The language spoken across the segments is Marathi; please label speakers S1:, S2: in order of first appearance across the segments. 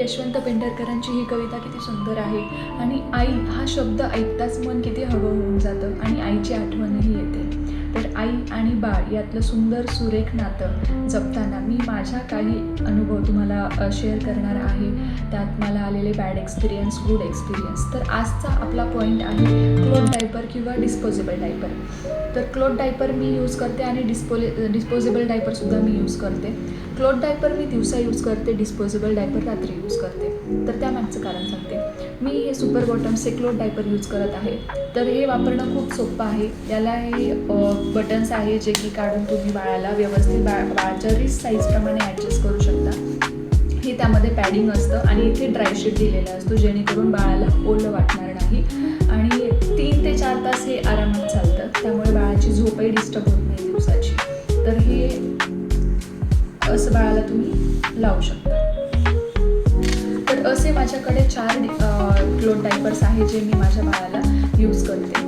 S1: यशवंत पेंढारकरांची ही कविता किती सुंदर आहे. आणि आई हा शब्द ऐकताच मन किती हवं होऊन जातं आणि आईची आठवणही येते. तर आई आणि बाळ यातलं सुंदर सुरेख नातं जपताना मी माझ्या काही अनुभव तुम्हाला शेअर करणार आहे. त्यात मला आलेले बॅड एक्सपिरियन्स गुड एक्सपिरियन्स तर आजचा आपला पॉईंट आहे क्लोथ डायपर किंवा डिस्पोजेबल डायपर तर क्लोथ डायपर मी यूज करते आणि डिस्पोले डिस्पोजेबल डायपरसुद्धा मी यूज करते. क्लोथ डायपर मी दिवसा यूज करते डिस्पोजेबल डायपर रात्री यूज करते. तर त्यामागचं कारण सांगते. मी हे सुपर बॉटम सेक्लो डायपर यूज करत आहे. तर हे वापरणं खूप सोपं आहे. याला हे बटन्स आहे जे की काढून तुम्ही बाळाला व्यवस्थित बाळ बाळाच्या रिस्क साईजप्रमाणे ॲडजस्ट करू शकता. हे त्यामध्ये पॅडिंग असतं आणि इथे ड्रायशीट दिलेला असतो जेणेकरून बाळाला ओलं वाटणार नाही. आणि तीन ते चार तास हे आरामात चालतं. त्यामुळे बाळाची झोपही डिस्टर्ब होत नाही दिवसाची. तर हे असं बाळाला तुम्ही लावू शकता. असे माझ्याकडे चार क्लोथ डायपर्स आहे जे मी माझ्या बाळाला यूज करते.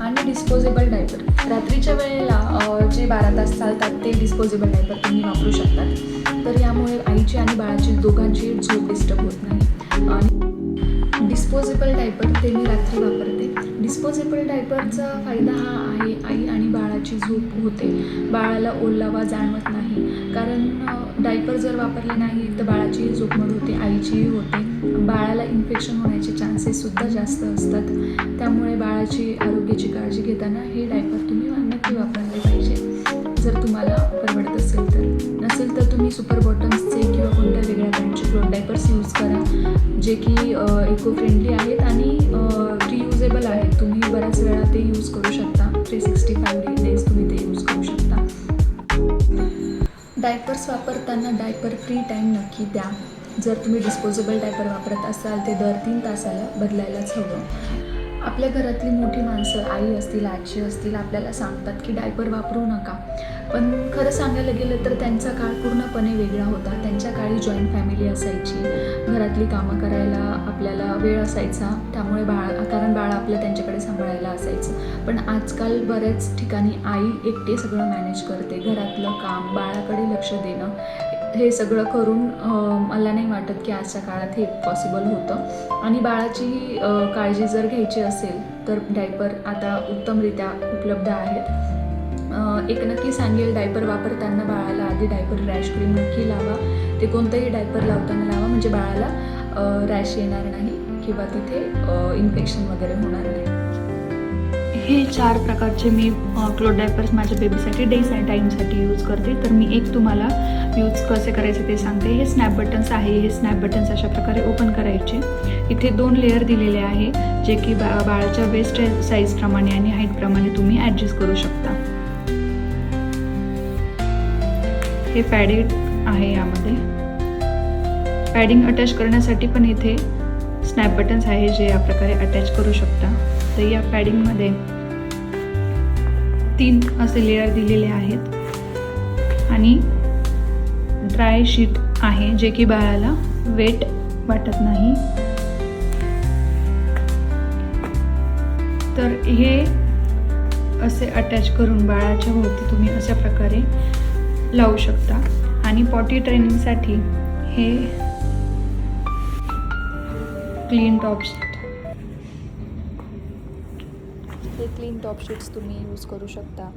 S1: आणि डिस्पोजेबल डायपर रात्रीच्या वेळेला जे बारा तास चालतात ते डिस्पोजेबल डायपर तुम्ही वापरू शकतात. तर यामुळे आईची आणि बाळाची दोघांची झोप डिस्टर्ब होत नाही. आणि डिस्पोजेबल डायपर ते मी रात्री वापरते. डिस्पोजेबल डायपरचा फायदा हा आहे आई आणि बाळाची झोप होते. बाळाला ओलावा जाणवत नाही. कारण डायपर जर वापरले नाही तर बाळाचीही झोपमोड होते आईचीही होते. बाळाला इन्फेक्शन होण्याचे चान्सेससुद्धा जास्त असतात. त्यामुळे बाळाची आरोग्याची काळजी घेताना हे डायपर तुम्ही नक्की वापरले पाहिजे. जर तुम्हाला परवडत असेल तर. नसेल तर तुम्ही सुपर बॉटम्सचे किंवा कोणत्या वेगळ्या ब्रँडचे डायपर्स यूज करा. जे की इको फ्रेंडली आहेत आणि युजेबल आहेत तुम्ही बऱ्याच वेळा ते यूज करू शकता. थ्री सिक्स्टी फाईव्ह डेज तुम्ही ते यूज करू शकता. डायपर्स वापरताना डायपर फ्री टाईम नक्की द्या. जर तुम्ही डिस्पोजेबल डायपर वापरत असाल ते दर तीन तासाला बदलायलाच हवं. आपल्या घरातली मोठी माणसं आई असतील आजी असतील आपल्याला सांगतात की डायपर वापरू नका. पण खरं सांगायला गेलं तर त्यांचा काळ पूर्णपणे वेगळा होता. त्यांच्या काळी जॉईंट फॅमिली असायची. घरातली कामं करायला आपल्याला वेळ असायचा. त्यामुळे बाळ कारण बाळ आपलं त्यांच्याकडे सांभाळायला असायचं. पण आजकाल बऱ्याच ठिकाणी आई एकटे सगळं मॅनेज करते. घरातलं काम बाळाकडे लक्ष देणं हे सगळं करून मला नाही वाटत की आजच्या काळात हे पॉसिबल होतं. आणि बाळाची काळजी जर घ्यायची असेल तर डायपर आता उत्तमरित्या उपलब्ध आहेत. एक नक्की सांगेल डायपर वापरताना बाळाला आधी डायपर रॅश क्रीम नक्की लावा. ते कोणतंही डायपर लावताना लावा म्हणजे बाळाला रॅश येणार नाही किंवा तिथे इन्फेक्शन वगैरे होणार नाही. हे चार प्रकारचे मी क्लोथ डायपर्स माझ्या बेबीसाठी डेज डे टाईमसाठी यूज करते. तर मी एक तुम्हाला यूज कसे करायचे ते सांगते. हे स्नॅप बटन्स आहे. हे स्नॅप बटन्स अशा प्रकारे ओपन करायचे. इथे दोन लेअर दिलेले आहे जे की बा बाळाच्या वेस्ट साईजप्रमाणे आणि हाईटप्रमाणे तुम्ही ॲडजस्ट करू शकता. हे पॅडेड आहे यामध्ये. पॅडिंग अटॅच करण्यासाठी पण इथे स्नॅप बटन्स आहे जे या प्रकारे अटॅच करू शकता. तर या पॅडिंगमध्ये तीन असे लेअर दिलेले आहेत. आणि ड्राय शीट आहे जे की बाळाला वेट वाटत नाही. तर हे असे अटॅच करून बाळाच्या भोवती तुम्ही अशा प्रकारे लावू शकता. आणि पॉटी ट्रेनिंगसाठी हे क्लीन टॉपशीट हे क्लीन टॉपशीट्स तुम्ही यूज करू शकता.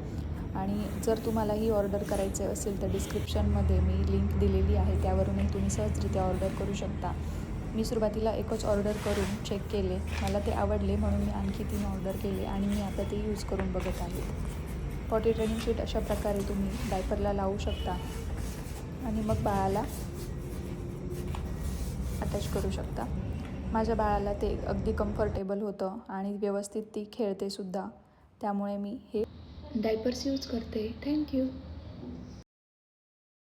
S1: आणि जर तुम्हाला ही ऑर्डर करायचे असेल तर डिस्क्रिप्शनमध्ये मी लिंक दिलेली आहे त्यावरूनही तुम्ही सहजरित्या ऑर्डर करू शकता. मी सुरुवातीला एकच ऑर्डर करून चेक केले. मला ते आवडले म्हणून मी आणखी तीन ऑर्डर केले आणि मी आता ते यूज करून बघत आहे. पॉटी ट्रेनिंग शीट अशा प्रकारे तुम्ही डायपरला लावू शकता. आणि मग बाळाला अटॅच करू शकता. माझ्या बाळाला ते अगदी कम्फर्टेबल होतं आणि व्यवस्थित ती खेळते सुद्धा त्यामुळे मी हे डायपर्स यूज करते. थँक्यू